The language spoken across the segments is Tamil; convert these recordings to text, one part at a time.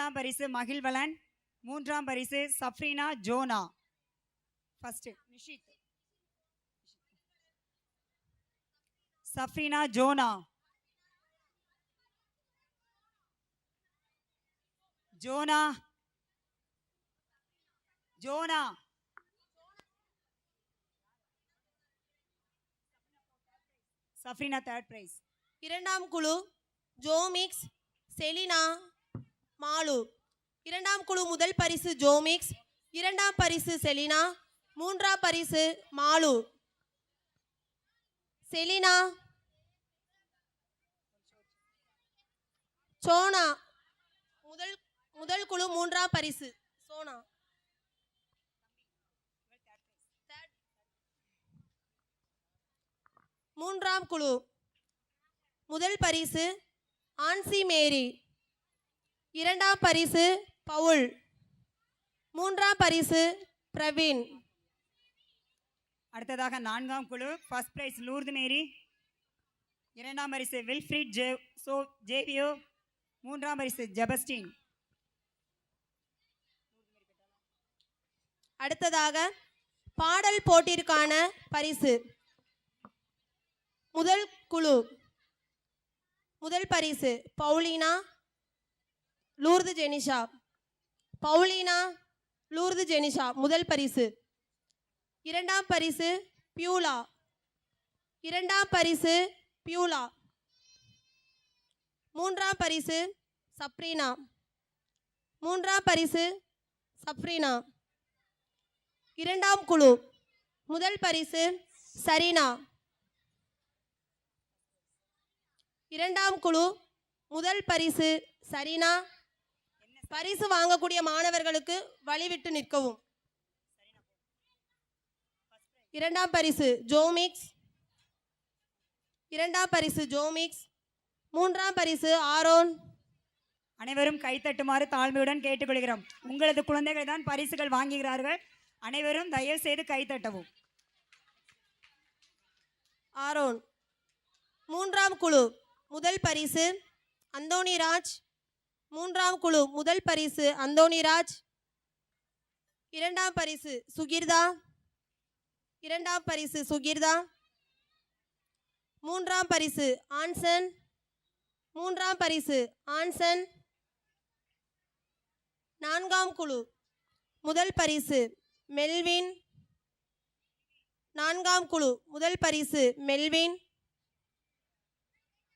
இரண்டாம் பரிசு மகிழ்வலன் மூன்றாம் பரிசு Safrina Jona. First Nishith. Safrina Jona. Jona. Jona. Safrina third prize இரண்டாம் குழு ஜோமிக்ஸ் செலினா மாலு. இரண்டாம் குழு முதல் பரிசு ஜோமிக்ஸ். இரண்டாம் பரிசு செலினா. மூன்றாம் பரிசு மாலு. செலினா. சோனா. முதல் முதல் குழு மூன்றாம் பரிசு. சோனா. மூன்றாம் குழு. முதல் பரிசு ஆன்சி மேரி. இரண்டாம் பரிசு பவுல். மூன்றாம் பரிசு பிரவீன். அடுத்ததாக நான்காம் குழு ஃபர்ஸ்ட் பிரைஸ் லூர்து மேரி இரண்டாம் பரிசு வில்ஃப்ரீட் ஜே சோ ஜேவியோ. மூன்றாம் பரிசு ஜெபஸ்டின். அடுத்ததாக பாடல் போட்டிற்கான பரிசு. முதல் குழு. முதல் பரிசு பவுலினா லூர்து ஜெனிஷா. பவுலினா லூர்து ஜெனிஷா முதல் பரிசு. இரண்டாம் பரிசு பியூலா. இரண்டாம் பரிசு பியூலா. மூன்றாம் பரிசு சப்ரீனா. மூன்றாம் பரிசு சப்ரீனா. இரண்டாம் குழு. முதல் பரிசு சரினா. இரண்டாம் குழு. முதல் பரிசு சரினா. பரிசு வாங்கக்கூடிய மாணவர்களுக்கு வழிவிட்டு நிற்கவும். இரண்டாம் பரிசு ஜோமிக்ஸ். இரண்டாம் பரிசு ஜோமிக்ஸ். மூன்றாம் பரிசு ஆரோன். அனைவரும் கைத்தட்டுமாறு தாழ்மையுடன் கேட்டுக்கொள்கிறோம். உங்களது குழந்தைகள் தான் பரிசுகள் வாங்குகிறார்கள். அனைவரும் தயவு செய்து கைத்தட்டவும் ஆரோன். மூன்றாம் குழு முதல் பரிசு அந்தோணிராஜ் மூன்றாம் குழு முதல் பரிசு அந்தோணிராஜ் இரண்டாம் பரிசு சுகீர்தா. இரண்டாம் பரிசு சுகீர்தா. மூன்றாம் பரிசு ஆன்சன். மூன்றாம் பரிசு ஆன்சன். நான்காம் குழு முதல் பரிசு மெல்வின். நான்காம் குழு முதல் பரிசு மெல்வின்.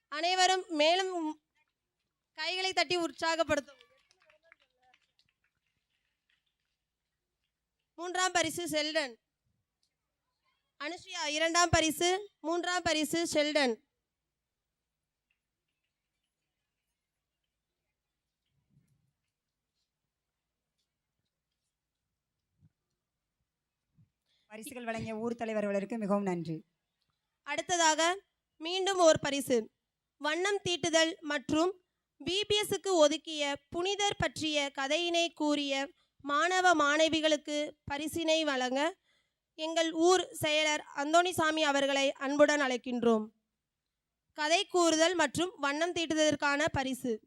அனைவரும் மேலும் கைகளை தட்டி உற்சாகப்படுத்தும். மூன்றாம் பரிசு செல்டன். அனுஷ்யா இரண்டாம் பரிசு மூன்றாம் பரிசு ஷெல்டன் பரிசுகள் வழங்கிய ஊர் தலைவர்களுக்கு மிகவும் நன்றி. அடுத்ததாக மீண்டும் ஒரு பரிசு. வண்ணம் தீட்டுதல் மற்றும் பிபிஎஸ்க்கு ஒதுக்கிய புனிதர் பற்றிய கதையினை கூறிய மாணவ மாணவிகளுக்கு பரிசினை வழங்க எங்கள் ஊர் செயலர் அந்தோணிசாமி அவர்களை அன்புடன் அழைக்கின்றோம். கதை கூறுதல் மற்றும் வண்ணம் தீட்டுதற்கான பரிசு.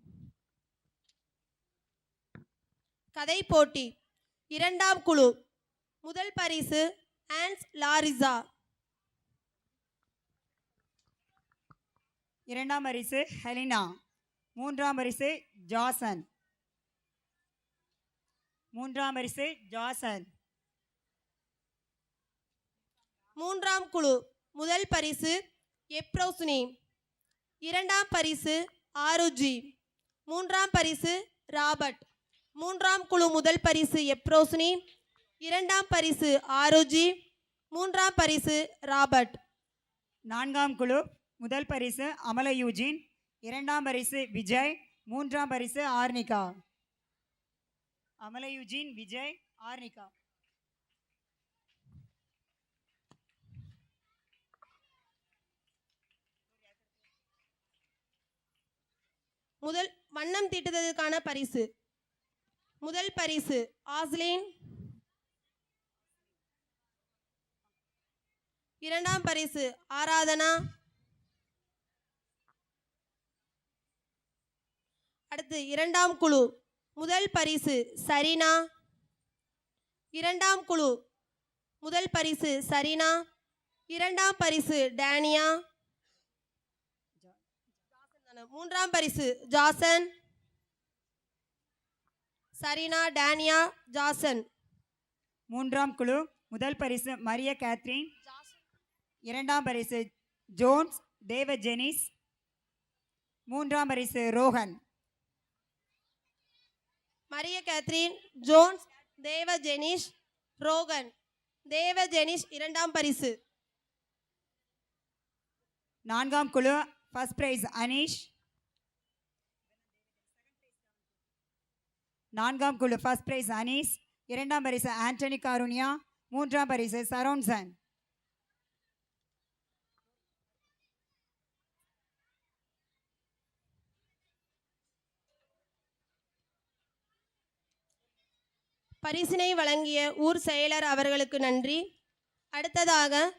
கதை போட்டி. இரண்டாம் குழு. முதல் பரிசு ஆன்ஸ் லாரிசா. இரண்டாம் பரிசு ஹெலினா. மூன்றாம் பரிசு ஜாசன். மூன்றாம் பரிசு ஜாசன். மூன்றாம் குழு முதல் பரிசு எப்ரோஸ்னி இரண்டாம் பரிசு ஆருஜி. மூன்றாம் பரிசு ராபர்ட். மூன்றாம் குழு முதல் பரிசு எப்ரோஸ்னி இரண்டாம் பரிசு ஆருஜி. மூன்றாம் பரிசு ராபர்ட். நான்காம் குழு முதல் பரிசு அமல யூஜின் இரண்டாம் பரிசு விஜய் மூன்றாம் பரிசு ஆர்னிகா. அமலயுஜின் விஜய் ஆர்னிகா. முதல் வண்ணம் தீட்டுதற்கான பரிசு. முதல் பரிசு ஆஸ்லின். இரண்டாம் பரிசு ஆராதனா. அடுத்து இரண்டாம் குழு. முதல் பரிசு சரினா? இரண்டாம் குழு. முதல் பரிசு சரினா? இரண்டாம் பரிசு டேனியா? மூன்றாம் பரிசு ஜாசன். சரினா டேனியா ஜாசன்? மூன்றாம் குழு. முதல் பரிசு மரிய கேத்ரின். இரண்டாம் பரிசு ஜோன்ஸ் தேவ ஜெனிஸ். மூன்றாம் பரிசு ரோஹன். மரிய கேத்ரின் ஜோன்ஸ் தேவ ஜெனிஷ் ரோகன் தேவ ஜெனிஷ் இரண்டாம் பரிசு. நான்காம் குழு ஃபர்ஸ்ட் பிரைஸ் அனீஷ் நான்காம் குழு ஃபர்ஸ்ட் பிரைஸ் அனீஸ் இரண்டாம் பரிசு ஆண்டனி காருனியா மூன்றாம் பரிசு சரோன்சன் பரிசினை வழங்கிய ஊர் செயலர் அவர்களுக்கு நன்றி. அடுத்ததாக